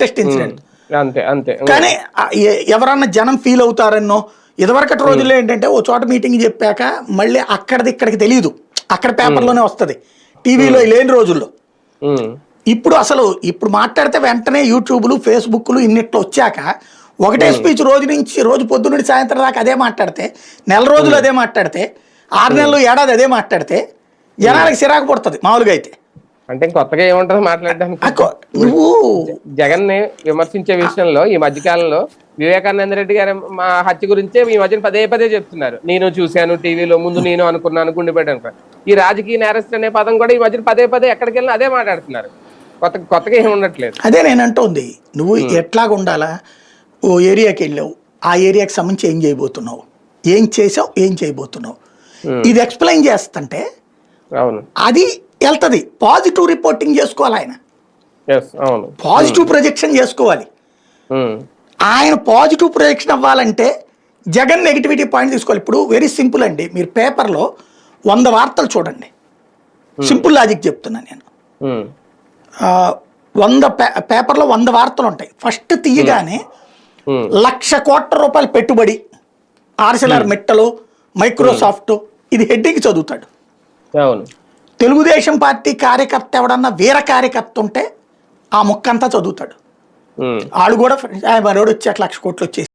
Latest incident. అంతే అంతే. కానీ ఎవరన్నా జనం ఫీల్ అవుతారన్నో ఇదివరకటి రోజుల్లో ఏంటంటే ఓ చోట మీటింగ్ చెప్పాక మళ్ళీ అక్కడిది ఇక్కడికి తెలియదు అక్కడ పేపర్లోనే వస్తుంది. టీవీలో లేని రోజుల్లో. ఇప్పుడు అసలు ఇప్పుడు మాట్లాడితే వెంటనే యూట్యూబ్లు ఫేస్బుక్లు ఇన్నిట్లో వచ్చాక ఒకటే స్పీచ్ రోజు నుంచి రోజు పొద్దు నుండి సాయంత్రం దాకా అదే మాట్లాడితే నెల రోజులు అదే మాట్లాడితే ఆరు నెలలు ఏడాది అదే మాట్లాడితే జనాలకు చిరాకు పడుతుంది మామూలుగా అయితే. అంటే కొత్తగా ఏముంటది మాట్లాడడానికి. నువ్వు జగన్ని విమర్శించే విషయంలో ఈ మధ్యకాలంలో వివేకానంద రెడ్డి గారి మా హత్య గురించే ఈ మధ్యన పదే పదే చెప్తున్నారు. నేను చూశాను టీవీలో ముందు నేను అనుకున్నాను గుండె పెట్టాను ఈ రాజకీయ నేరస్తు అనే పదం కూడా ఈ మధ్యన పదే పదే ఎక్కడికి వెళ్ళినా అదే మాట్లాడుతున్నారు. కొత్త కొత్తగా ఏమి ఉండట్లేదు. అదే నేను అంటోంది నువ్వు ఎట్లాగ ఉండాలా? ఓ ఏరియాకి వెళ్ళావు. ఆ ఏరియాకి సంబంధించి ఏం చేయబోతున్నావు? ఏం చేసావు? ఏం చేయబోతున్నావు? ఇది ఎక్స్ప్లెయిన్ చేస్తుంటే అవును. అది వెళ్తుంది. పాజిటివ్ రిపోర్టింగ్ చేసుకోవాలి ఆయన. పాజిటివ్ ప్రొజెక్షన్ చేసుకోవాలి. ఉమ్, ఆయన పాజిటివ్ ప్రొజెక్షన్ అవ్వాలంటే జగన్ నెగిటివిటీ పాయింట్ తీసుకోవాలి. ఇప్పుడు వెరీ సింపుల్ అండి. మీరు పేపర్లో వంద వార్తలు చూడండి. సింపుల్ లాజిక్ చెప్తున్నాను నేను. ఆ, వంద పేపర్లో వంద వార్తలు ఉంటాయి. ఫస్ట్ తీయగానే లక్ష కోట్ల రూపాయల పెట్టుబడి ఆర్సెలర్ మెట్టలు మైక్రోసాఫ్ట్ ఇది హెడ్డింగ్ చదువుతాడు. తెలుగుదేశం పార్టీ కార్యకర్త ఎవడన్నా వీర కార్యకర్త ఉంటే ఆ ముక్కంతా చదువుతాడు. ఆడు కూడా మనోడు వచ్చాక లక్ష కోట్లు వచ్చేసి